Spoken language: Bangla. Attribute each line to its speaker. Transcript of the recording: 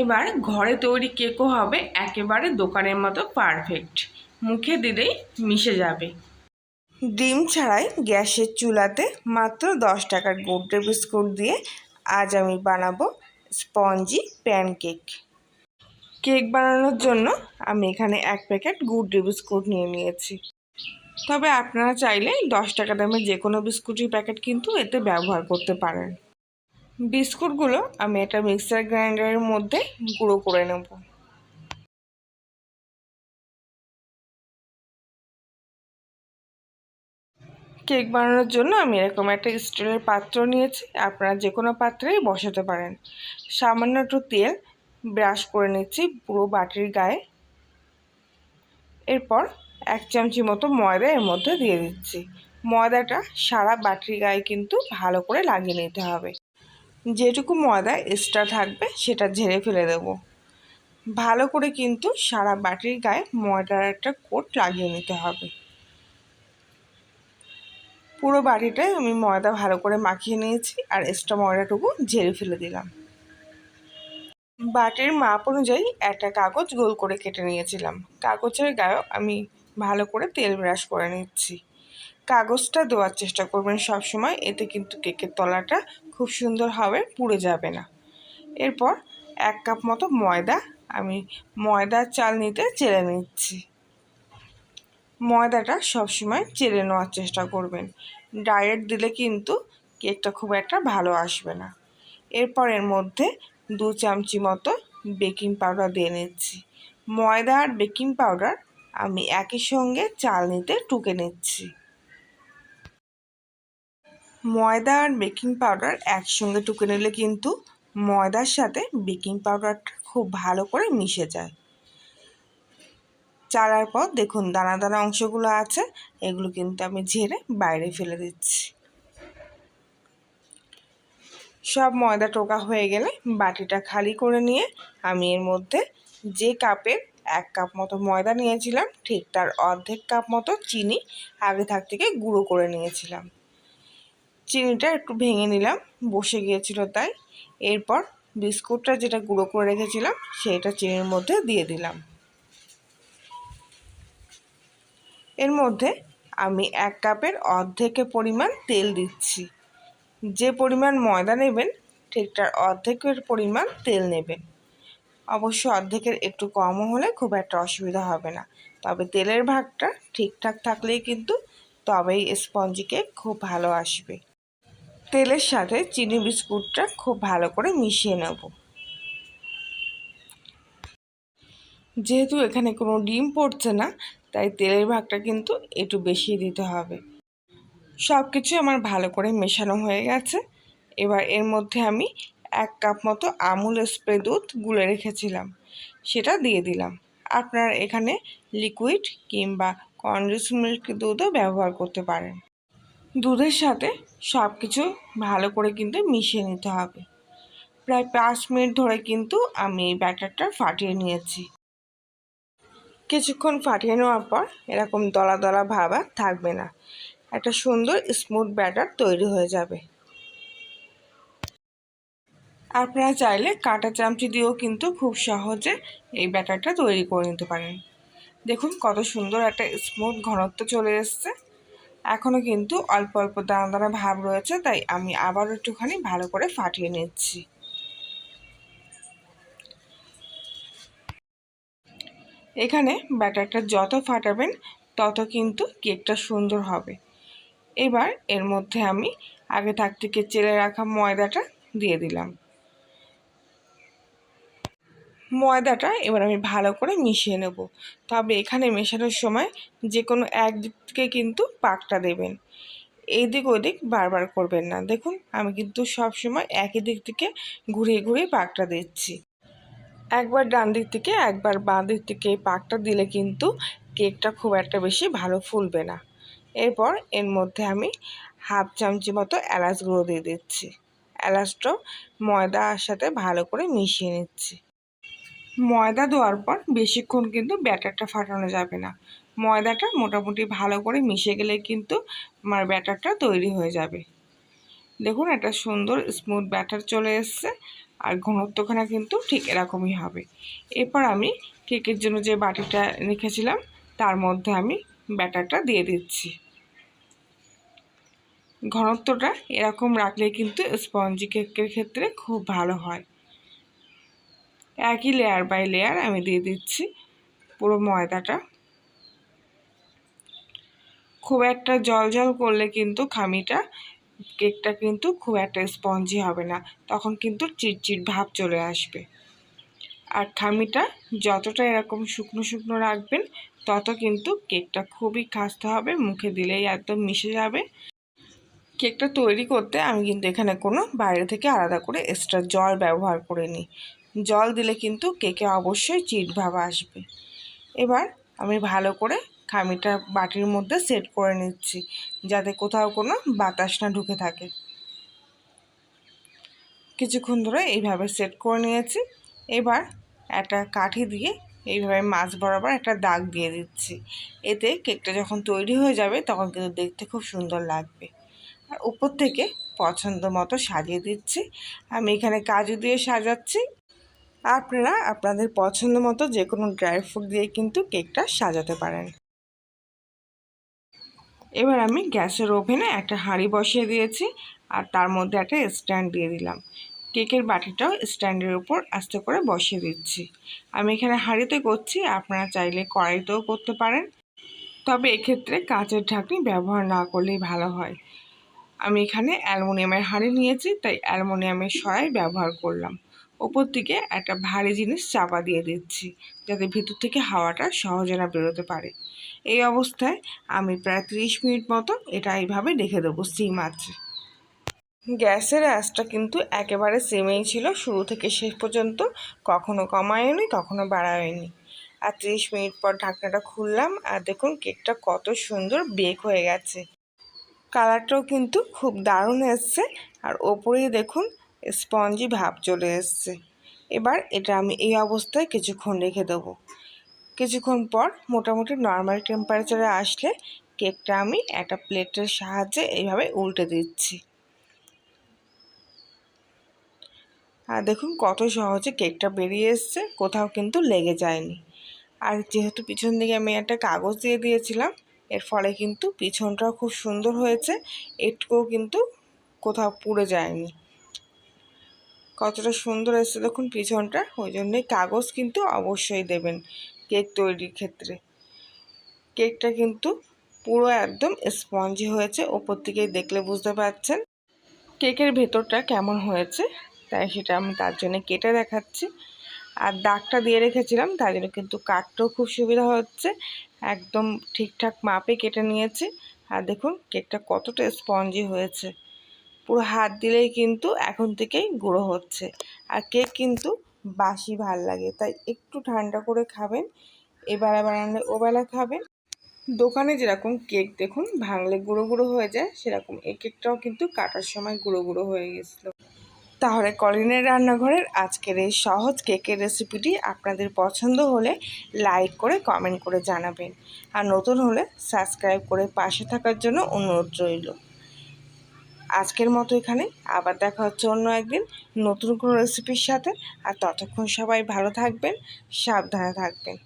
Speaker 1: এবার ঘরে তৈরি কেকও হবে একেবারে দোকানের মতো পারফেক্ট মুখে দিলেই মিশে যাবে। ডিম ছাড়াই গ্যাসের চুলাতে মাত্র দশ টাকার গুড্ডে বিস্কুট দিয়ে আজ আমি বানাবো স্পঞ্জি প্যানকেক। কেক বানানোর জন্য আমি এখানে এক প্যাকেট গুড্ডে বিস্কুট নিয়ে নিয়েছি। তবে আপনারা চাইলে দশ টাকা দামের যে কোনো বিস্কুটের প্যাকেট কিন্তু এতে ব্যবহার করতে পারেন। বিস্কুটগুলো আমি একটা মিক্সার গ্রাইন্ডারের মধ্যে গুঁড়ো করে নেব। কেক বানানোর জন্য আমি এরকম একটা স্টিলের পাত্র নিয়েছি, আপনারা যে কোনো পাত্রেই বসাতে পারেন। সামান্য একটু তেল ব্রাশ করে নিচ্ছি পুরো বাটির গায়ে। এরপর এক চামচি মতো ময়দা এর মধ্যে দিয়ে দিচ্ছি। ময়দাটা সারা বাটির গায়ে কিন্তু ভালো করে লাগিয়ে নিতে হবে। যেটুকু ময়দা এক্সট্রা থাকবে সেটা ঝেড়ে ফেলে দেব। ভালো করে কিন্তু সারা বাটির গায়ে ময়দার একটা কোট লাগিয়ে নিতে হবে। পুরো বাটিটায় আমি ময়দা ভালো করে মাখিয়ে নিয়েছি আর এক্সট্রা ময়দাটুকু ঝেড়ে ফেলে দিলাম। বাটির মাপ অনুযায়ী একটা কাগজ গোল করে কেটে নিয়েছিলাম। কাগজের গায়েও আমি ভালো করে তেল ব্রাশ করে নিচ্ছি। কাগজটা দেওয়ার চেষ্টা করবেন সব সময় এতে কিন্তু কেকের তলাটা খুব সুন্দর হবে, পুড়ে যাবে না। এরপর এক কাপ মতো ময়দা, আমি ময়দার চাল নিতে চেলে নিচ্ছি। ময়দাটা সবসময় চেলে নেওয়ার চেষ্টা করবেন। ডায়েট দিলে কিন্তু কেকটা খুব একটা ভালো আসবে না। এরপর এর মধ্যে দু চামচি মতো বেকিং পাউডার দিয়ে নিচ্ছি। ময়দা আর বেকিং পাউডার আমি একই সঙ্গে চাল নিতে টুকে নিচ্ছি। ময়দা আর বেকিং পাউডার একসঙ্গে টুকে নিলে কিন্তু ময়দার সাথে বেকিং পাউডারটা খুব ভালো করে মিশে যায়। চালার পর দেখুন দানা দানা অংশগুলো আছে, এগুলো কিন্তু আমি ঝেড়ে বাইরে ফেলে দিচ্ছি। সব ময়দা টোকা হয়ে গেলে বাটিটা খালি করে নিয়ে আমি এর মধ্যে যে কাপের এক কাপ মতো ময়দা নিয়েছিলাম, ঠিক তার অর্ধেক কাপ মতো চিনি আগে থাক থেকে গুঁড়ো করে নিয়েছিলাম। চিনিটা একটু ভেঙে নিলাম, বসে গিয়েছিল তাই। এরপর বিস্কুটটা যেটা গুঁড়ো করে রেখেছিলাম, সেটা চিনির মধ্যে দিয়ে দিলাম। এর মধ্যে আমি এক কাপের অর্ধেকের পরিমাণ তেল দিচ্ছি। যে পরিমাণ ময়দা নেবেন, ঠিক তার অর্ধেকের পরিমাণ তেল নেবেন। অবশ্য অর্ধেকের একটু কমও হলে খুব একটা অসুবিধা হবে না, তবে তেলের ভাগটা ঠিকঠাক থাকলেই কিন্তু তবেই স্পঞ্জি কেক খুব ভালো আসবে। তেলের সাথে চিনি বিস্কুটটা খুব ভালো করে মিশিয়ে নেব। যেহেতু এখানে কোনো ডিম পড়ছে না, তাই তেলের ভাগটা কিন্তু একটু বেশি দিতে হবে। সব কিছু আমার ভালো করে মেশানো হয়ে গেছে। এবার এর মধ্যে আমি এক কাপ মতো আমুল স্প্রে দুধ গুলে রেখেছিলাম, সেটা দিয়ে দিলাম। আপনারা এখানে লিকুইড কিংবা কন্ডেন্স মিল্ক দুধও ব্যবহার করতে পারেন। দুধের সাথে সব কিছু ভালো করে কিন্তু মিশিয়ে নিতে হবে। প্রায় পাঁচ মিনিট ধরে কিন্তু আমি এই ব্যাটারটা ফাটিয়ে নিয়েছি। কিছুক্ষণ ফাটিয়ে নেওয়ার পর এরকম দলা দলা ভাব আর থাকবে না। একটা সুন্দর স্মুথ ব্যাটার তৈরি হয়ে যাবে। আপনারা চাইলে কাঁটা চামচি দিয়েও কিন্তু খুব সহজে এই ব্যাটারটা তৈরি করে নিতে পারেন। দেখুন কত সুন্দর একটা স্মুথ ঘনত্ব চলে এসছে। এখনও কিন্তু অল্প অল্প দানা দানা ভাব রয়েছে, তাই আমি আবার একটুখানি ভালো করে ফাটিয়ে নিচ্ছি। এখানে ব্যাটারটা যত ফাটাবেন, তত কিন্তু কেকটা সুন্দর হবে। এবার এর মধ্যে আমি আগে থাক থেকে চেলে রাখা ময়দাটা দিয়ে দিলাম। ময়দাটা এবার আমি ভালো করে মিশিয়ে নেব। তবে এখানে মেশানোর সময় যে কোনো এক দিক থেকে কিন্তু পাকটা দেবেন। এই দিক ওদিক বারবার করবেন না। দেখুন, আমি কিন্তু সব সময় একই দিক থেকে ঘুরিয়ে ঘুরিয়ে পাকটা দিচ্ছি। একবার ডান দিক থেকে, একবার বাঁ দিক থেকে পাকটা দিলে কিন্তু কেকটা খুব একটা বেশি ভালো ফুলবে না। এরপর এর মধ্যে আমি হাফ চামচি মতো এলাচ গুঁড়ো দিয়ে দিচ্ছি। এলাচটাও ময়দার সাথে ভালো করে মিশিয়ে নিচ্ছি। ময়দা দেওয়ার পর বেশিক্ষণ কিন্তু ব্যাটারটা ফাটানো যাবে না। ময়দাটা মোটামুটি ভালো করে মিশে গেলে কিন্তু আমার ব্যাটারটা তৈরি হয়ে যাবে। দেখুন একটা সুন্দর স্মুথ ব্যাটার চলে এসছে আর ঘনত্বখানা কিন্তু ঠিক এরকমই হবে। এরপর আমি কেকের জন্য যে বাটিটা রেখেছিলাম তার মধ্যে আমি ব্যাটারটা দিয়ে দিচ্ছি। ঘনত্বটা এরকম রাখলে কিন্তু স্পঞ্জি কেকের ক্ষেত্রে খুব ভালো হয়। একই লেয়ার বাই লেয়ার আমি দিয়ে দিচ্ছি পুরো ময়দাটা। খুব একটা জল জল করলে কিন্তু খামিটা, কেকটা কিন্তু খুব একটা স্পঞ্জি হবে না, তখন কিন্তু চিটচিট ভাব চলে আসবে। আর খামিটা যতটা এরকম শুকনো শুকনো রাখবেন, তত কিন্তু কেকটা খুবই খাস্তে হবে, মুখে দিলেই একদম মিশে যাবে। কেকটা তৈরি করতে আমি কিন্তু এখানে কোনো বাইরে থেকে আলাদা করে এক্সট্রা জল ব্যবহার করে নিই। জল দিলে কিন্তু কেকে অবশ্যই চিট ভাব আসবে। এবার আমি ভালো করে খামিটা বাটির মধ্যে সেট করে নিচ্ছি, যাতে কোথাও কোনো বাতাস না ঢুকে থাকে। কিছুক্ষণ ধরে এইভাবে সেট করে নিয়েছি। এবার একটা কাঠি দিয়ে এইভাবে মাছ বরাবর একটা দাগ দিয়ে দিচ্ছি। এতে কেকটা যখন তৈরি হয়ে যাবে, তখন কিন্তু দেখতে খুব সুন্দর লাগবে। আর উপর থেকে পছন্দ মতো সাজিয়ে দিচ্ছি। আমি এখানে কাজু দিয়ে সাজাচ্ছি। আপনারা আপনাদের পছন্দ মতো যে কোনো ড্রাই ফ্রুট দিয়ে কিন্তু কেকটা সাজাতে পারেন। এবার আমি গ্যাসের ওভেনে একটা হাঁড়ি বসিয়ে দিয়েছি আর তার মধ্যে একটা স্ট্যান্ড দিয়ে দিলাম। কেকের বাটিটাও স্ট্যান্ডের উপর আস্তে করে বসিয়ে দিচ্ছি। আমি এখানে হাঁড়িতে করছি, আপনারা চাইলে কড়াইতেও করতে পারেন। তবে এক্ষেত্রে কাঁচের ঢাকনি ব্যবহার না করলেই ভালো হয়। আমি এখানে অ্যালমোনিয়ামের হাঁড়ি নিয়েছি, তাই অ্যালমোনিয়ামের সরাই ব্যবহার করলাম। ওপর দিকে একটা ভারী জিনিস চাপা দিয়ে দিচ্ছি, যাতে ভিতর থেকে হাওয়াটা সহজে না বেরোতে পারে। এই অবস্থায় আমি প্রায় ত্রিশ মিনিট মতো এটা এইভাবে রেখে দেবো সিম আছে। গ্যাসের আঁচটা কিন্তু একেবারে সেমেই ছিল, শুরু থেকে শেষ পর্যন্ত কখনো কমায়নি, কখনো বাড়ায়নি। আর ত্রিশ মিনিট পর ঢাকনাটা খুললাম, আর দেখুন কেকটা কত সুন্দর বেক হয়ে গেছে। কালারটাও কিন্তু খুব দারুণ এসছে, আর ওপরেই দেখুন স্পঞ্জি ভাব চলে এসছে। এবার এটা আমি এই অবস্থায় কিছুক্ষণ রেখে দেবো। কিছুক্ষণ পর মোটামুটি নর্মাল টেম্পারেচারে আসলে কেকটা আমি একটা প্লেটের সাহায্যে এইভাবে উল্টে দিচ্ছি। আর দেখুন কত সহজে কেকটা বেরিয়ে এসছে, কোথাও কিন্তু লেগে যায়নি। আর যেহেতু পিছন দিকে আমি একটা কাগজ দিয়ে দিয়েছিলাম, এর ফলে কিন্তু পিছনটাও খুব সুন্দর হয়েছে একটুকুও কিন্তু কোথাও পুড়ে যায়নি। কতটা সুন্দর এসছে দেখুন পিছনটা ওই জন্যই কাগজ কিন্তু অবশ্যই দেবেন কেক তৈরির ক্ষেত্রে। কেকটা কিন্তু পুরো একদম স্পঞ্জি হয়েছে, ওপর থেকেই দেখলে বুঝতে পারছেন কেকের ভেতরটা কেমন হয়েছে, তাই সেটা আমি তার জন্য কেটে দেখাচ্ছি। আর দাগটা দিয়ে রেখেছিলাম, তার জন্য কিন্তু কাটতেও খুব সুবিধা হচ্ছে, একদম ঠিকঠাক মাপে কেটে নিয়েছি। আর দেখুন কেকটা কতটা স্পঞ্জি হয়েছে। পুরো হাত দিলেই কিন্তু এখন থেকেই গুঁড়ো হচ্ছে। আর কেক কিন্তু বাসি ভালো লাগে, তাই একটু ঠান্ডা করে খাবেন এবেলা বানালে ওবেলা খাবেন। দোকানে যেরকম কেক দেখুন, ভাঙলে গুঁড়ো গুঁড়ো হয়ে যায়, সেরকম এই কেকটাও কিন্তু কাটার সময় গুঁড়ো গুঁড়ো হয়ে গেছিল। তাহলে কলিনের রান্নাঘরের আজকের এই সহজ কেকের রেসিপিটি আপনাদের পছন্দ হলে লাইক করে কমেন্ট করে জানাবেন। আর নতুন হলে সাবস্ক্রাইব করে পাশে থাকার জন্য অনুরোধ রইল। আজকের মতো এখানে। আবার দেখা হচ্ছে অন্য একদিন নতুন কোনো রেসিপির সাথে। আর ততক্ষণ সবাই ভালো থাকবেন, সাবধানে থাকবেন।